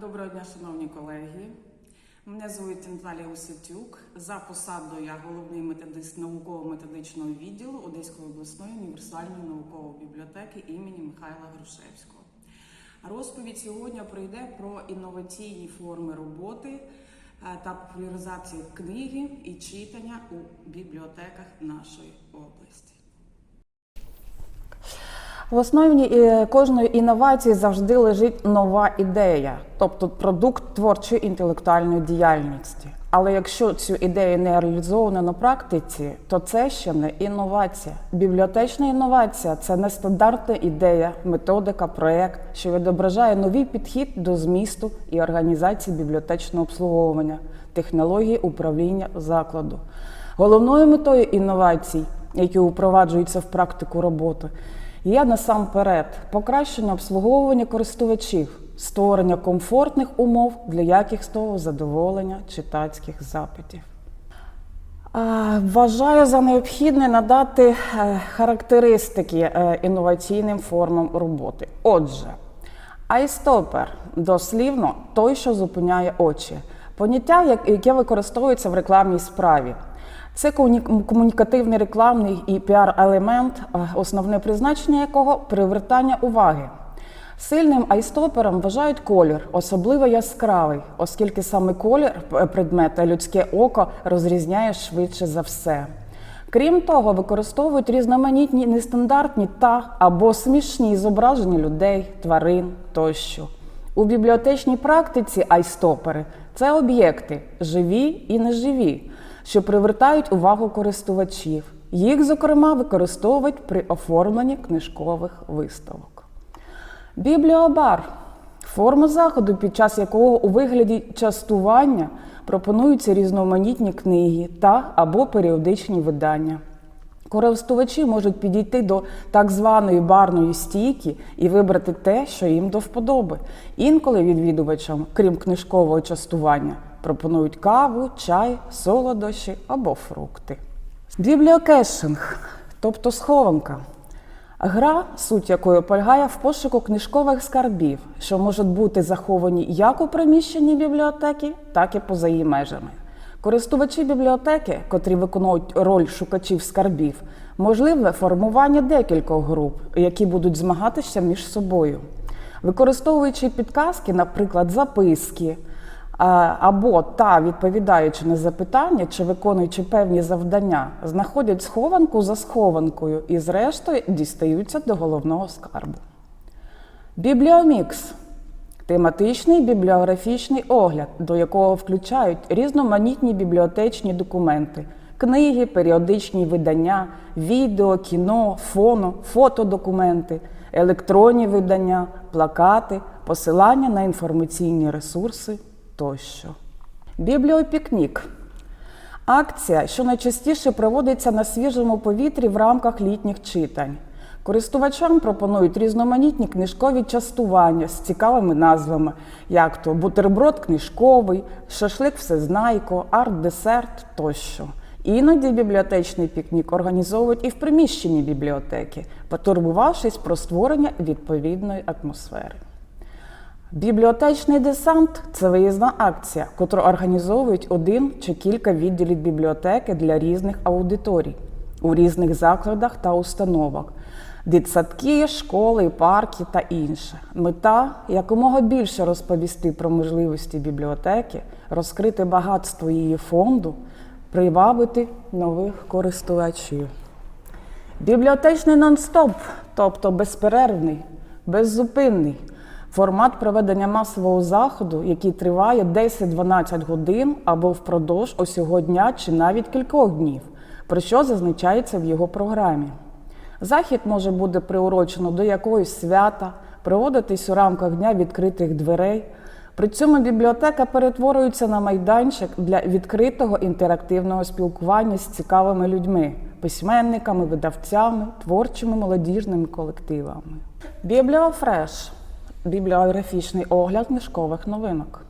Доброго дня, шановні колеги. Мене звуть Наталія Осетюк. За посадою я головний методист науково-методичного відділу Одеської обласної універсальної наукової бібліотеки імені Михайла Грушевського. Розповідь сьогодні пройде про інноваційні форми роботи е, та популяризацію книги і читання у бібліотеках нашої області. В основі е, кожної інновації завжди лежить нова ідея, тобто продукт творчої інтелектуальної діяльності. Але якщо цю ідею не реалізовано на практиці, то це ще не інновація. Бібліотечна інновація це нестандартна ідея, методика, проект, що відображає новий підхід до змісту і організації бібліотечного обслуговування, технології управління закладу. Головною метою інновацій, які впроваджуються в практику роботи, є насамперед покращення обслуговування користувачів, створення комфортних умов для якісного задоволення читацьких запитів. Вважаю за необхідне надати е, характеристики е, інноваційним формам роботи. Отже, айстопер дослівно той, що зупиняє очі, поняття, яке використовується в рекламній справі. Це комунікативний рекламний і піар-елемент, е, основне призначення якого привертання уваги. Сильним айстопером вважають колір, особливо яскравий, оскільки саме колір е, предмета людське око розрізняє швидше за все. Крім того, використовують різноманітні нестандартні та або смішні зображення людей, тварин тощо. У бібліотечній практиці айстопери це об'єкти живі і неживі, що привертають увагу користувачів. Їх, зокрема, використовують при оформленні книжкових виставок. Бібліобар форма заходу, під час якого у вигляді частування пропонуються різноманітні книги та або періодичні видання. Користувачі можуть підійти до так званої барної стійки і вибрати те, що їм до вподоби. Інколи відвідувачам, крім книжкового частування, пропонують каву, чай, солодощі або фрукти. Бібліокешинг, тобто схованка. Гра, суть якої полягає в пошуку книжкових скарбів, що можуть бути заховані як у приміщенні бібліотеки, так і поза її межами. Користувачі бібліотеки, котрі виконують роль шукачів скарбів, можливе формування декількох груп, які будуть змагатися між собою. Використовуючи підказки, наприклад, записки, або та відповідаючи на запитання чи виконуючи певні завдання, знаходять схованку за схованкою і, зрештою, дістаються до головного скарбу. Бібліомікс тематичний бібліографічний огляд, до якого включають різноманітні бібліотечні документи, книги, періодичні видання, відео, кіно, фоно, фотодокументи, електронні видання, плакати, посилання на інформаційні ресурси тощо. Бібліопікнік Акція, що найчастіше проводиться на свіжому повітрі в рамках літніх читань. Користувачам пропонують різноманітні книжкові частування з цікавими назвами, як то бутерброд книжковий, шашлик всезнайко, арт-десерт тощо. Іноді бібліотечний пікнік організовують і в приміщенні бібліотеки, потурбувавшись про створення відповідної атмосфери. Бібліотечний десант це виїзна акція, котру організовують один чи кілька відділів бібліотеки для різних аудиторій у різних закладах та установах, дитсадки, школи, парки та інше. Мета якомога більше розповісти про можливості бібліотеки, розкрити багатство її фонду, привабити нових користувачів. Бібліотечний нон-стоп, тобто безперервний, беззупинний формат проведення масового заходу, який триває 10-12 годин або впродовж усього дня чи навіть кількох днів, про що зазначається в його програмі. Захід може бути приурочено до якогось свята, проводитись у рамках дня відкритих дверей. При цьому бібліотека перетворюється на майданчик для відкритого інтерактивного спілкування з цікавими людьми, письменниками, видавцями, творчими молодіжними колективами. Бібліофреш бібліографічний огляд книжкових новинок.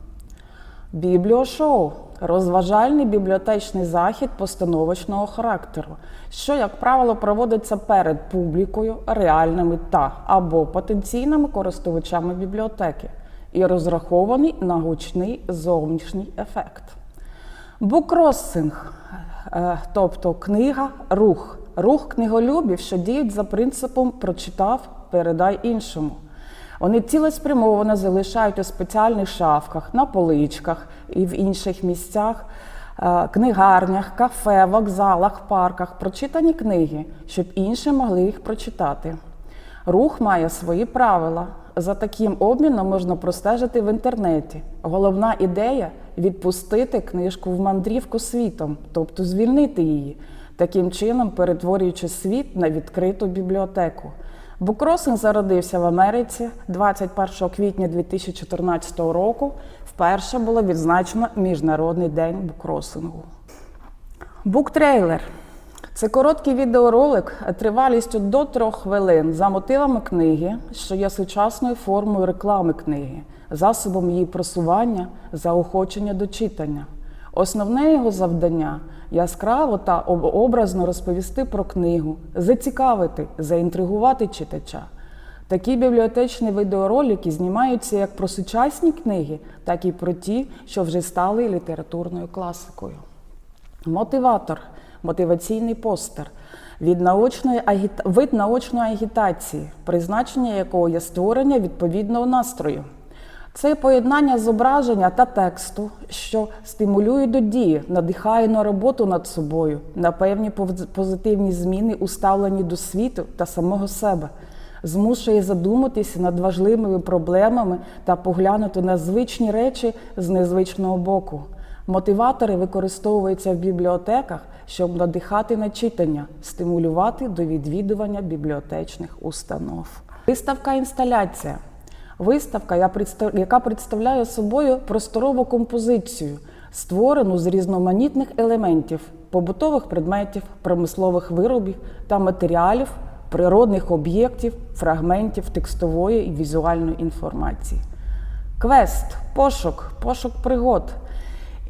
Бібліошоу розважальний бібліотечний захід постановочного характеру, що, як правило, проводиться перед публікою, реальними та або потенційними користувачами бібліотеки. і розрахований на гучний зовнішній ефект. Букросинг, е, тобто книга, рух, рух книголюбів, що діють за принципом прочитав, передай іншому. Вони цілеспрямовано залишають у спеціальних шафках, на поличках і в інших місцях, е, книгарнях, кафе, вокзалах, парках прочитані книги, щоб інші могли їх прочитати. Рух має свої правила. За таким обміном можна простежити в інтернеті. Головна ідея відпустити книжку в мандрівку світом, тобто звільнити її, таким чином перетворюючи світ на відкриту бібліотеку. Букросинг зародився в Америці 21 квітня 2014 року. Вперше було відзначено Міжнародний день букросингу. Буктрейлер це короткий відеоролик тривалістю до трьох хвилин за мотивами книги, що є сучасною формою реклами книги, засобом її просування, заохочення до читання. Основне його завдання яскраво та образно розповісти про книгу, зацікавити, заінтригувати читача. Такі бібліотечні відеоролики знімаються як про сучасні книги, так і про ті, що вже стали літературною класикою. Мотиватор, мотиваційний постер, від наочної агіта... вид наочної агітації, призначення якого є створення відповідного настрою. Це поєднання зображення та тексту, що стимулює до дії, надихає на роботу над собою, на певні поз- позитивні зміни, уставлені до світу та самого себе, змушує задуматися над важливими проблемами та поглянути на звичні речі з незвичного боку. Мотиватори використовуються в бібліотеках, щоб надихати на читання, стимулювати до відвідування бібліотечних установ. Виставка інсталяція. Виставка, яка представляє собою просторову композицію, створену з різноманітних елементів, побутових предметів, промислових виробів та матеріалів, природних об'єктів, фрагментів текстової і візуальної інформації. Квест, пошук, пошук пригод,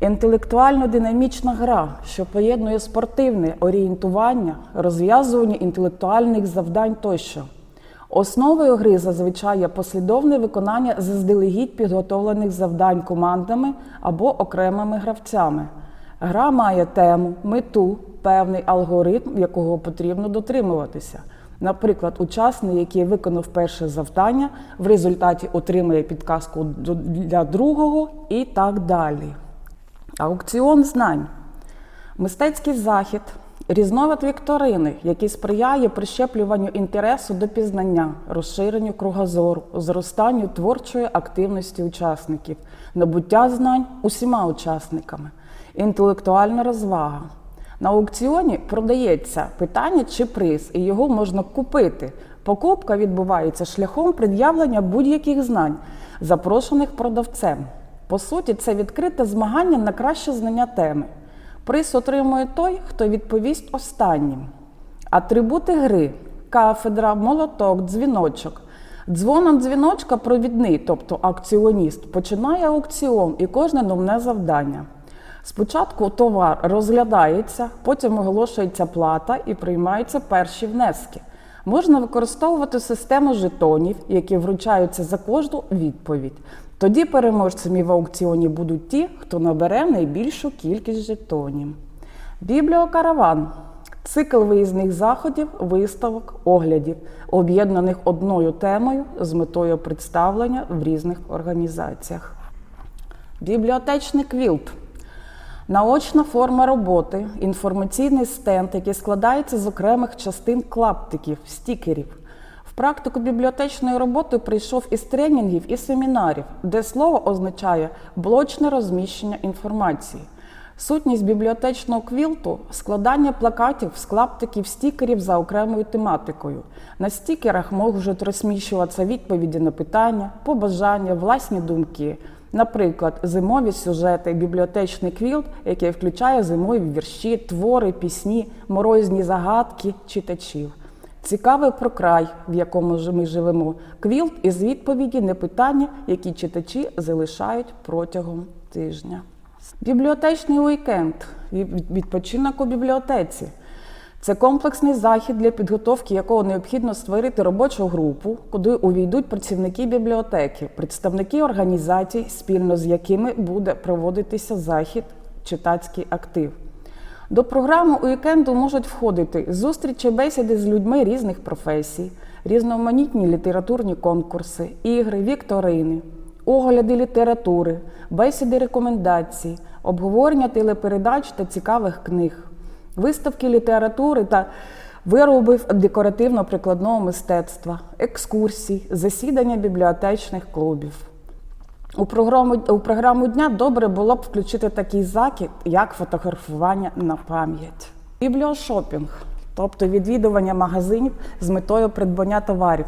інтелектуально-динамічна гра, що поєднує спортивне орієнтування, розв'язування інтелектуальних завдань тощо. Основою гри зазвичай є послідовне виконання заздалегідь підготовлених завдань командами або окремими гравцями. Гра має тему, мету, певний алгоритм, якого потрібно дотримуватися. Наприклад, учасник, який виконав перше завдання, в результаті отримає підказку для другого і так далі. Аукціон знань. Мистецький захід, різновид вікторини, який сприяє прищеплюванню інтересу до пізнання, розширенню кругозору, зростанню творчої активності учасників, набуття знань усіма учасниками, інтелектуальна розвага. На аукціоні продається питання чи приз, і його можна купити. Покупка відбувається шляхом пред'явлення будь-яких знань, запрошених продавцем. По суті, це відкрите змагання на краще знання теми. Приз отримує той, хто відповість останнім. Атрибути гри: кафедра, молоток, дзвіночок. Дзвоном дзвіночка провідний, тобто акціоніст, починає аукціон і кожне новне завдання. Спочатку товар розглядається, потім оголошується плата і приймаються перші внески. Можна використовувати систему жетонів, які вручаються за кожну відповідь. Тоді переможцями в аукціоні будуть ті, хто набере найбільшу кількість жетонів. Бібліокараван цикл виїзних заходів, виставок, оглядів, об'єднаних одною темою з метою представлення в різних організаціях. Бібліотечний квілт. Наочна форма роботи, інформаційний стенд, який складається з окремих частин клаптиків, стікерів. В практику бібліотечної роботи прийшов із тренінгів і семінарів, де слово означає блочне розміщення інформації. Сутність бібліотечного квілту складання плакатів з клаптиків стікерів за окремою тематикою. На стікерах можуть розміщуватися відповіді на питання, побажання, власні думки. Наприклад, зимові сюжети, бібліотечний квілт, який включає зимові вірші, твори, пісні, морозні загадки читачів. Цікавий про край, в якому ми живемо, квілт із відповіді на питання, які читачі залишають протягом тижня. Бібліотечний уікенд відпочинок у бібліотеці. Це комплексний захід, для підготовки якого необхідно створити робочу групу, куди увійдуть працівники бібліотеки, представники організацій, спільно з якими буде проводитися захід читацький актив. До програми уікенду можуть входити зустрічі бесіди з людьми різних професій, різноманітні літературні конкурси, ігри, вікторини, огляди літератури, бесіди рекомендацій, обговорення телепередач та цікавих книг, виставки літератури та виробів декоративно-прикладного мистецтва, екскурсій, засідання бібліотечних клубів. У програму, у програму дня добре було б включити такий закид, як фотографування на пам'ять. Бібліошопінг, тобто відвідування магазинів з метою придбання товарів.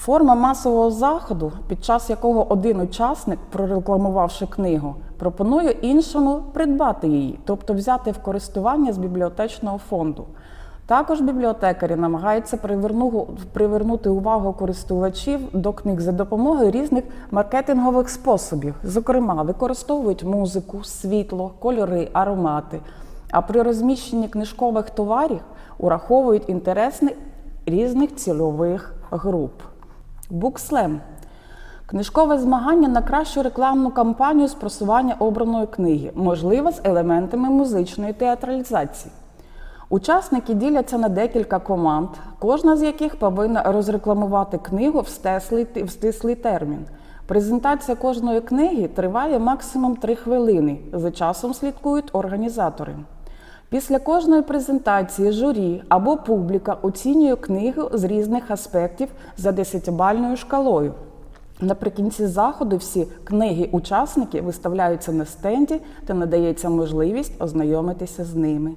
Форма масового заходу, під час якого один учасник, прорекламувавши книгу, пропонує іншому придбати її, тобто взяти в користування з бібліотечного фонду. Також бібліотекарі намагаються привернути увагу користувачів до книг за допомогою різних маркетингових способів. Зокрема, використовують музику, світло, кольори, аромати. А при розміщенні книжкових товарів ураховують інтереси різних цільових груп. Букслем Книжкове змагання на кращу рекламну кампанію з просування обраної книги, можливо, з елементами музичної театралізації. Учасники діляться на декілька команд, кожна з яких повинна розрекламувати книгу в стислий, в стислий термін. Презентація кожної книги триває максимум 3 хвилини. За часом слідкують організатори. Після кожної презентації журі або публіка оцінює книгу з різних аспектів за 10-бальною шкалою. Наприкінці заходу всі книги-учасники виставляються на стенді та надається можливість ознайомитися з ними.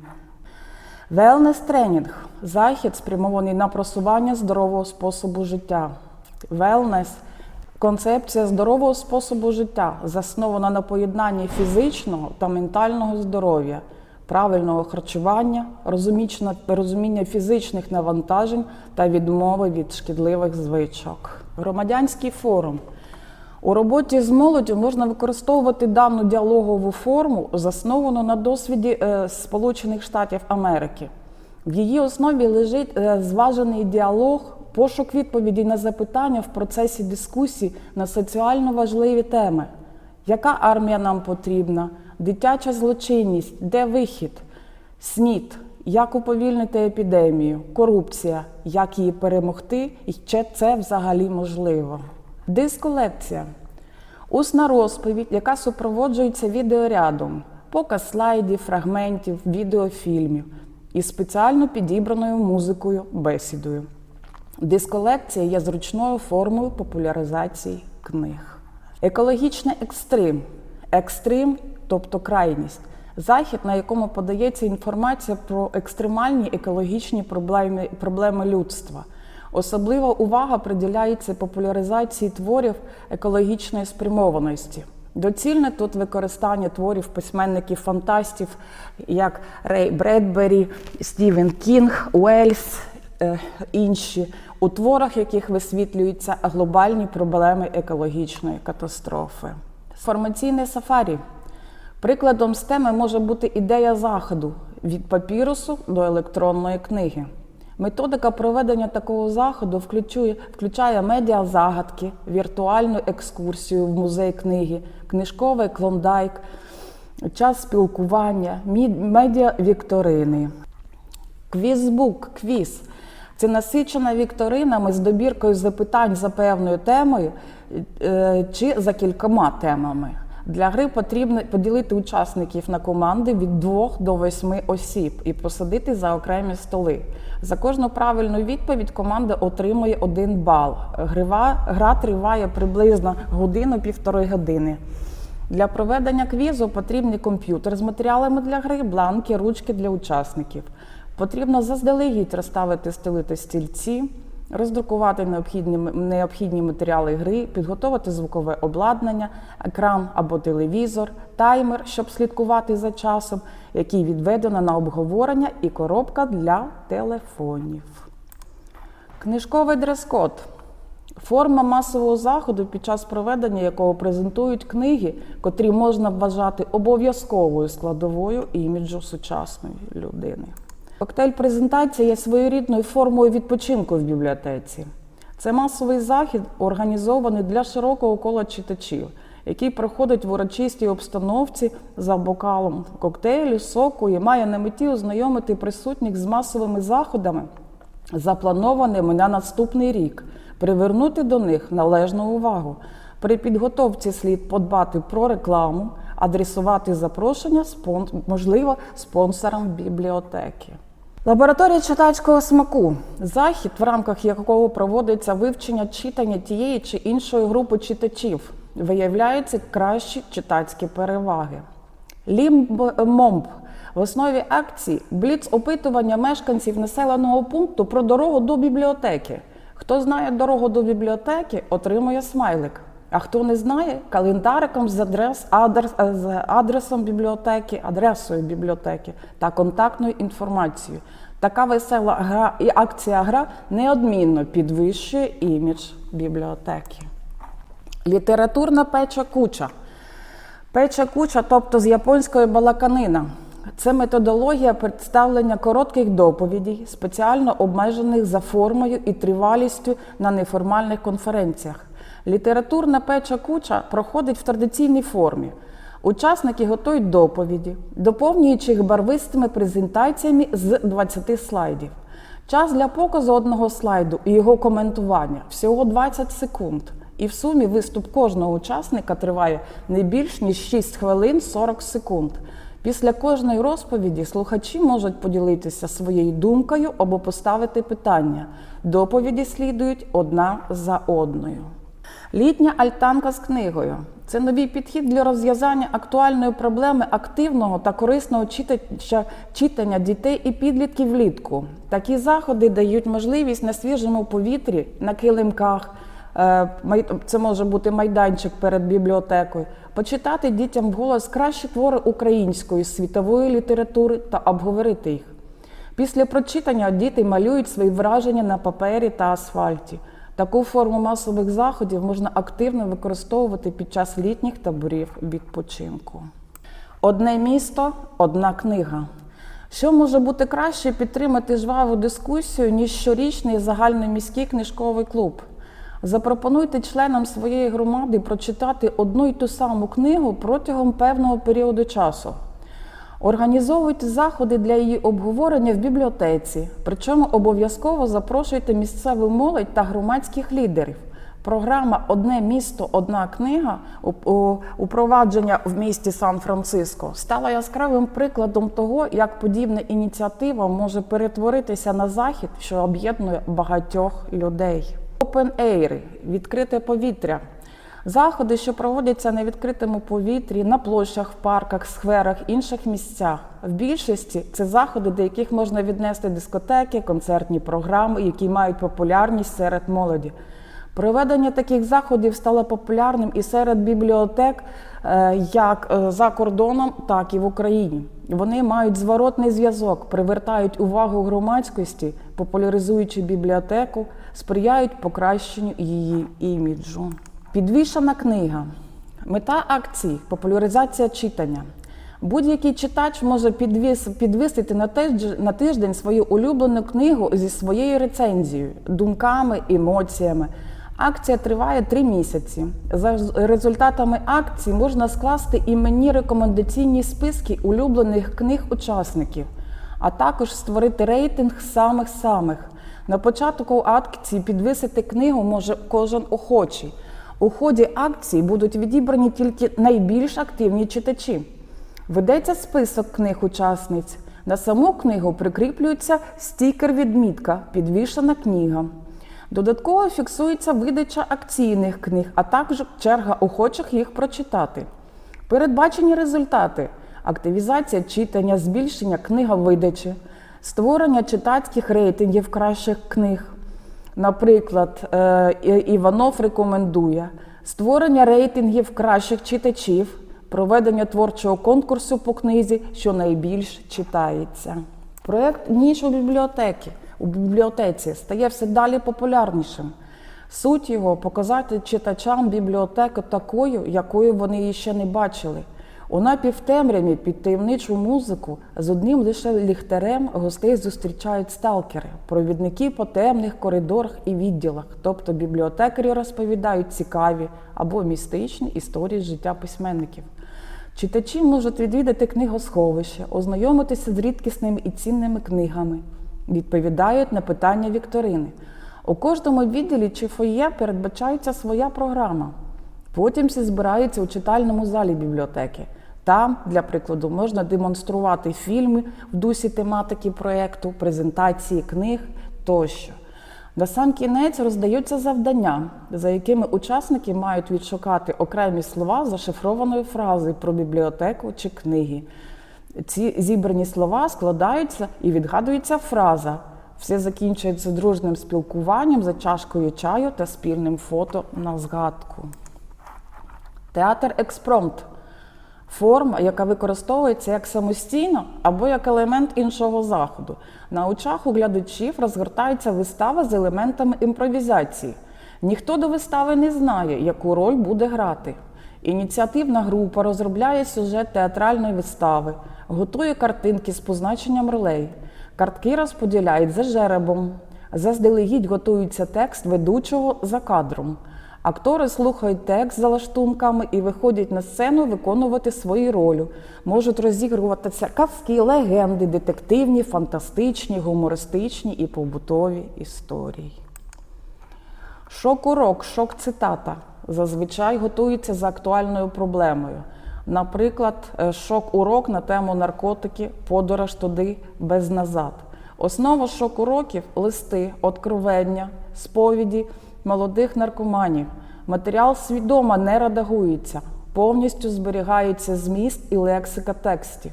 Велнес тренінг захід спрямований на просування здорового способу життя. Велнес концепція здорового способу життя, заснована на поєднанні фізичного та ментального здоров'я, правильного харчування, розуміння фізичних навантажень та відмови від шкідливих звичок. Громадянський форум. У роботі з молоддю можна використовувати дану діалогову форму, засновану на досвіді е, Сполучених Штатів Америки. В її основі лежить е, зважений діалог, пошук відповідей на запитання в процесі дискусій на соціально важливі теми. Яка армія нам потрібна? Дитяча злочинність, де вихід? СНІД, як уповільнити епідемію, корупція, як її перемогти, і чи це взагалі можливо. Дисколекція. Усна розповідь, яка супроводжується відеорядом, показ слайдів, фрагментів, відеофільмів і спеціально підібраною музикою, бесідою. Дисколекція є зручною формою популяризації книг. Екологічний екстрим. Екстрим, тобто крайність. Захід, на якому подається інформація про екстремальні екологічні проблеми, проблеми людства. Особлива увага приділяється популяризації творів екологічної спрямованості. Доцільне тут використання творів письменників-фантастів, як Рей Бредбері, Стівен Кінг, Уельс, е, інші, у творах яких висвітлюються глобальні проблеми екологічної катастрофи. Формаційне сафарі. Прикладом з теми може бути ідея заходу від папірусу до електронної книги. Методика проведення такого заходу включує, включає медіа-загадки, віртуальну екскурсію в музей книги, книжковий клондайк, час спілкування, мі- медіа-вікторини. Квізбук, квіз. Це насичена вікторинами з добіркою запитань за певною темою е, чи за кількома темами. Для гри потрібно поділити учасників на команди від 2 до 8 осіб і посадити за окремі столи. За кожну правильну відповідь команда отримує один бал. Грива, гра триває приблизно годину-півтори години. Для проведення квізу потрібний комп'ютер з матеріалами для гри, бланки, ручки для учасників. Потрібно заздалегідь розставити столи та стільці, роздрукувати необхідні, необхідні матеріали гри, підготувати звукове обладнання, екран або телевізор, таймер, щоб слідкувати за часом, який відведено на обговорення, і коробка для телефонів. Книжковий дрес-код. Форма масового заходу, під час проведення якого презентують книги, котрі можна вважати обов'язковою складовою іміджу сучасної людини. Коктейль-презентація є своєрідною формою відпочинку в бібліотеці. Це масовий захід, організований для широкого кола читачів, який проходить в урочистій обстановці за бокалом коктейлю, соку і має на меті ознайомити присутніх з масовими заходами, запланованими на наступний рік, привернути до них належну увагу. При підготовці слід подбати про рекламу, адресувати запрошення, можливо, спонсорам бібліотеки. Лабораторія читацького смаку захід, в рамках якого проводиться вивчення читання тієї чи іншої групи читачів, виявляються кращі читацькі переваги. Лімб-момб в основі акції бліц опитування мешканців населеного пункту про дорогу до бібліотеки. Хто знає дорогу до бібліотеки, отримує смайлик. А хто не знає, календариком з, адрес, адрес, е, з адресом бібліотеки, адресою бібліотеки та контактною інформацією. Така весела гра і акція гра неодмінно підвищує імідж бібліотеки. Літературна печа куча. Печа куча, тобто з японської балаканина. Це методологія представлення коротких доповідей, спеціально обмежених за формою і тривалістю на неформальних конференціях. Літературна печа куча проходить в традиційній формі. Учасники готують доповіді, доповнюючи їх барвистими презентаціями з 20 слайдів. Час для показу одного слайду і його коментування всього 20 секунд. І в сумі виступ кожного учасника триває не більш ніж 6 хвилин 40 секунд. Після кожної розповіді слухачі можуть поділитися своєю думкою або поставити питання. Доповіді слідують одна за одною. Літня альтанка з книгою це новий підхід для розв'язання актуальної проблеми активного та корисного читання дітей і підлітків влітку. Такі заходи дають можливість на свіжому повітрі, на килимках. е, Це може бути майданчик перед бібліотекою. Почитати дітям вголос кращі твори української світової літератури та обговорити їх. Після прочитання діти малюють свої враження на папері та асфальті. Таку форму масових заходів можна активно використовувати під час літніх таборів відпочинку. Одне місто, одна книга. Що може бути краще підтримати жваву дискусію, ніж щорічний загальноміський книжковий клуб? Запропонуйте членам своєї громади прочитати одну й ту саму книгу протягом певного періоду часу. Організовуйте заходи для її обговорення в бібліотеці, причому обов'язково запрошуйте місцеву молодь та громадських лідерів. Програма Одне місто, одна книга упровадження в місті Сан-Франциско стала яскравим прикладом того, як подібна ініціатива може перетворитися на захід, що об'єднує багатьох людей. Open Air – відкрите повітря. Заходи, що проводяться на відкритому повітрі, на площах, в парках, скверах, інших місцях. В більшості це заходи, до яких можна віднести дискотеки, концертні програми, які мають популярність серед молоді. Проведення таких заходів стало популярним і серед бібліотек, е, як е, за кордоном, так і в Україні. Вони мають зворотний зв'язок, привертають увагу громадськості, популяризуючи бібліотеку, сприяють покращенню її іміджу. Підвішана книга. Мета акції популяризація читання. Будь-який читач може підвіс, підвисити на тиждень, на тиждень свою улюблену книгу зі своєю рецензією, думками, емоціями. Акція триває три місяці. За результатами акції можна скласти іменні рекомендаційні списки улюблених книг учасників, а також створити рейтинг самих-самих. На початку акції підвисити книгу може кожен охочий. У ході акції будуть відібрані тільки найбільш активні читачі. Ведеться список книг учасниць. На саму книгу прикріплюється стікер-відмітка Підвішена книга. Додатково фіксується видача акційних книг, а також черга охочих їх прочитати. Передбачені результати: активізація читання, збільшення книговидачі, створення читацьких рейтингів кращих книг. Наприклад, е, Іванов рекомендує створення рейтингів кращих читачів, проведення творчого конкурсу по книзі, що найбільш читається. Проєкт ніж у бібліотеки у бібліотеці стає все далі популярнішим. Суть його показати читачам бібліотеку такою, якою вони її ще не бачили. У напівтемряві під таємничу музику з одним лише ліхтарем гостей зустрічають сталкери, провідники по темних коридорах і відділах, тобто бібліотекарі розповідають цікаві або містичні історії життя письменників. Читачі можуть відвідати книгосховище, ознайомитися з рідкісними і цінними книгами, відповідають на питання вікторини. У кожному відділі чи фоє передбачається своя програма. Потім всі збираються у читальному залі бібліотеки. Там, для прикладу, можна демонструвати фільми в дусі тематики проєкту, презентації книг тощо. На сам кінець роздаються завдання, за якими учасники мають відшукати окремі слова зашифрованої фрази про бібліотеку чи книги. Ці зібрані слова складаються і відгадується фраза. Все закінчується дружним спілкуванням за чашкою чаю та спільним фото на згадку. Театр експромт форма, яка використовується як самостійно або як елемент іншого заходу. На очах у глядачів розгортається вистава з елементами імпровізації. Ніхто до вистави не знає, яку роль буде грати. Ініціативна група розробляє сюжет театральної вистави, готує картинки з позначенням ролей. Картки розподіляють за жеребом. Заздалегідь готується текст ведучого за кадром. Актори слухають текст за лаштунками і виходять на сцену виконувати свої ролі. Можуть розігруватися казки, легенди, детективні, фантастичні, гумористичні і побутові історії. Шок-урок, шок-цитата зазвичай готується за актуальною проблемою. Наприклад, е, шок-урок на тему наркотики, подорож туди без назад. Основа шок-уроків листи, откровення, сповіді молодих наркоманів. Матеріал свідомо не редагується, повністю зберігається зміст і лексика текстів.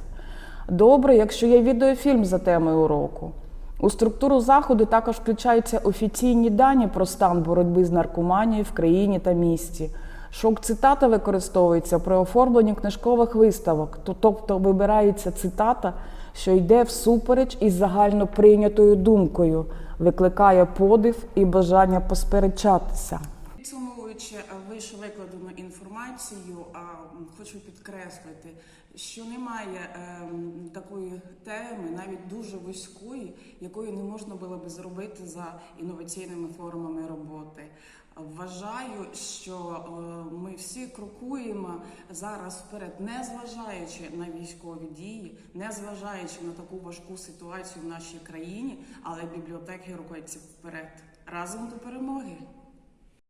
Добре, якщо є відеофільм за темою уроку. У структуру заходу також включаються офіційні дані про стан боротьби з наркоманією в країні та місті. Шок-цитата використовується при оформленні книжкових виставок, тобто вибирається цитата, що йде всупереч із загально прийнятою думкою, викликає подив і бажання посперечатися. Підсумовуючи е, вище викладену інформацію, хочу підкреслити, що немає ем, такої теми, навіть дуже вузької, якої не можна було би зробити за інноваційними формами роботи. Вважаю, що е, ми всі крокуємо зараз вперед, не зважаючи на військові дії, не зважаючи на таку важку ситуацію в нашій країні, але бібліотеки рухаються вперед разом до перемоги.